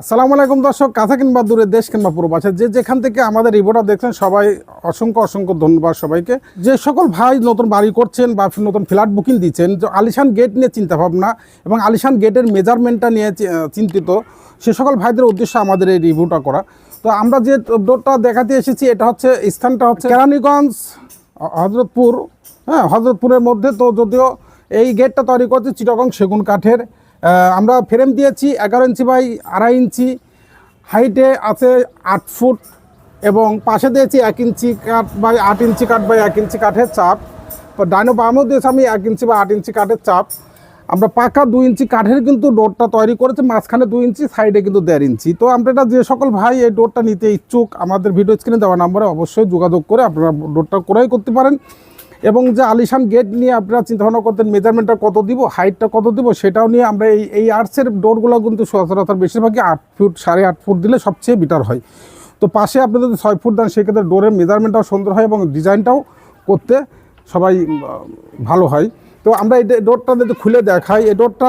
আসসালামু আলাইকুম দর্শক কাছা কিংবা দূরে দেশ কিংবা পূর্ব আছে। যে যেখান থেকে আমাদের রিপোর্টার দেখছেন, সবাই অসংখ্য অসংখ্য ধন্যবাদ সবাইকে। যে সকল ভাই নতুন বাড়ি করছেন বা নতুন ফ্ল্যাট বুকিং দিচ্ছেন, যে আলিশান গেট নিয়ে চিন্তা ভাবনা এবং আলিশান গেটের মেজারমেন্টটা নিয়ে চিন্তিত, সে সকল ভাইদের উদ্দেশ্যে আমাদের এই রিভিউটা করা। তো আমরা যে ডোরটা দেখাতে এসেছি, এটা হচ্ছে স্থানটা হচ্ছে কেরানীগঞ্জ হজরতপুর। হ্যাঁ হজরতপুরের মধ্যে তো যদিও এই গেটটা তৈরি করছে চিটাগং সেগুন কাঠের। আমরা ফ্রেম দিয়েছি এগারো ইঞ্চি বাই আড়াই ইঞ্চি হাইটে আছে আট ফুট, এবং পাশে দিয়েছি এক ইঞ্চি কাঠ বাই আট ইঞ্চি কাঠ বাই এক ইঞ্চি কাঠের চাপ। ডাইনো বামও দিয়েছি আমি এক ইঞ্চি বা আট ইঞ্চি কাঠের চাপ। আমরা পাকা দুই ইঞ্চি কাঠের কিন্তু ডোরটা তৈরি করেছি, মাঝখানে দুই ইঞ্চি সাইডে কিন্তু দেড় ইঞ্চি। তো আমরা এটা যে সকল ভাই এই ডোরটা নিতে ইচ্ছুক, আমাদের ভিডিও স্ক্রিনে দেওয়া নাম্বারে অবশ্যই যোগাযোগ করে আপনারা ডোরটা ক্রয় করতে পারেন। এবং যে আলিশান গেট নিয়ে আপনারা চিন্তাভাবনা করতেন মেজারমেন্টটা কত দিব হাইটটা কত দিব, সেটাও নিয়ে আমরা এই এই আর্টসের ডোরগুলো কিন্তু সচরাচর বেশিরভাগই আট ফুট সাড়ে আট ফুট দিলে সবচেয়ে বেটার হয়। তো পাশে আপনি যদি ছয় ফুট দেন, সেক্ষেত্রে ডোরের মেজারমেন্টটাও সুন্দর হয় এবং ডিজাইনটাও করতে সবাই ভালো হয়। তো আমরা এই ডোরটা যদি খুলে দেখাই, এই ডোরটা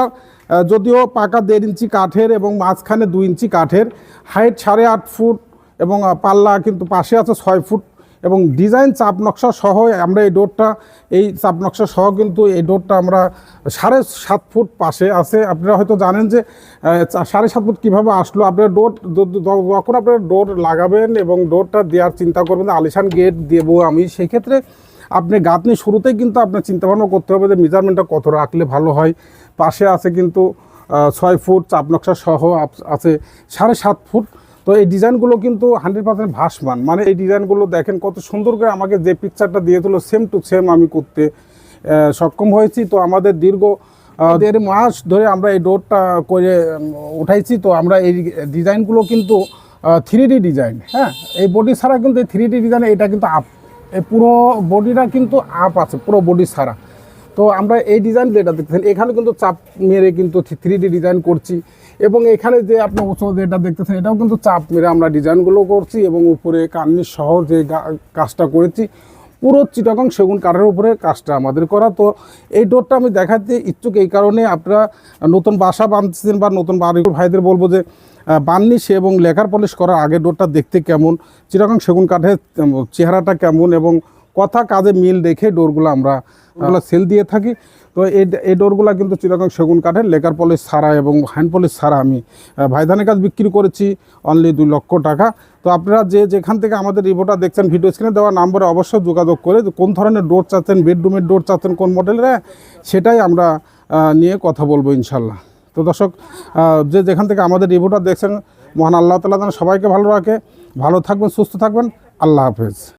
যদিও পাকা দেড় ইঞ্চি কাঠের এবং মাঝখানে দুই ইঞ্চি কাঠের হাইট সাড়ে আট ফুট এবং পাল্লা কিন্তু পাশে আছে ছয় ফুট এবং ডিজাইন চাপ নকশা সহ আমরা এই ডোরটা, এই চাপ নকশা সহ কিন্তু এই ডোরটা আমরা সাড়ে সাত ফুট পাশে আছে। আপনারা হয়তো জানেন যে সাড়ে সাত ফুট কীভাবে আসলো, আপনারা ডোর যখন আপনারা ডোর লাগাবেন এবং ডোরটা দেওয়ার চিন্তা করবেন আলিশান গেট দেবো আমি, সেক্ষেত্রে আপনি গাঁথনি শুরুতেই কিন্তু আপনার চিন্তাভাবনা করতে হবে যে মেজারমেন্টটা কত রাখলে ভালো হয়। পাশে আছে কিন্তু ছয় ফুট চাপ নকশা সহ আছে সাড়ে সাত ফুট তো এই ডিজাইনগুলো কিন্তু হান্ড্রেড পার্সেন্ট ভাসমান। মানে এই ডিজাইনগুলো দেখেন কত সুন্দর করে আমাকে যে পিকচারটা দিয়েছিল সেম টু সেম আমি করতে সক্ষম হয়েছি। তো আমাদের দীর্ঘ দেড় মাস ধরে আমরা এই ডোরটা করে উঠাইছি। তো আমরা এই ডিজাইনগুলো কিন্তু থ্রি ডিজাইন হ্যাঁ? এই বডি ছাড়া কিন্তু এই থ্রি ডি ডিজাইন এটা কিন্তু আপ এই পুরো বডিটা কিন্তু আপ আছে, পুরো বডি ছাড়া। তো আমরা এই ডিজাইন যেটা দেখতেছেন। এখানে কিন্তু চাপ মেরে কিন্তু থ্রি ডিজাইন করছি। এবং এখানে যে আপনি উঁচু যেটা দেখতেছেন, এটাও কিন্তু চাপ মেরে আমরা ডিজাইনগুলো করছি এবং উপরে কান্নির সহ যে কাজটা করেছি, পুরো চিটাগং সেগুন কাঠের উপরে কাজটা আমাদের করা। তো এই ডোরটা আমি দেখাতে ইচ্ছুক এই কারণে আপনারা নতুন বাসা বাঁধছেন বা নতুন বাড়ির ভাইদের বলব যে বার্নিশ এবং লেখার পলিশ করার আগে ডোরটা দেখতে কেমন, চিটাগং সেগুন কাঠের চেহারাটা কেমন এবং কথা কাজে মিল রেখে ডোরগুলো আমরা ওগুলো সেল দিয়ে থাকি। তো এই এই ডোরগুলো কিন্তু চিরকম সেগুন কাঠের লেকার পলিশ ছাড়া এবং হ্যান্ড পলিশ ছাড়া আমি ভাইধানের কাজ বিক্রি করেছি অনলি দুই লক্ষ টাকা। তো আপনারা যে যেখান থেকে আমাদের রিপোর্টটা দেখছেন ভিডিও স্ক্রিনে দেওয়া নাম্বারে অবশ্যই যোগাযোগ করে যে কোন ধরনের ডোর চাচ্ছেন বেডরুমের ডোর চাচ্ছেন কোন মডেলের হ্যাঁ, সেটাই আমরা নিয়ে কথা বলব ইনশাল্লাহ তো দর্শক যে যেখান থেকে আমাদের রিপোর্টটা দেখছেন মহান আল্লাহ তালা যেন সবাইকে ভালো রাখে। ভালো থাকবেন সুস্থ থাকবেন। আল্লাহ হাফেজ।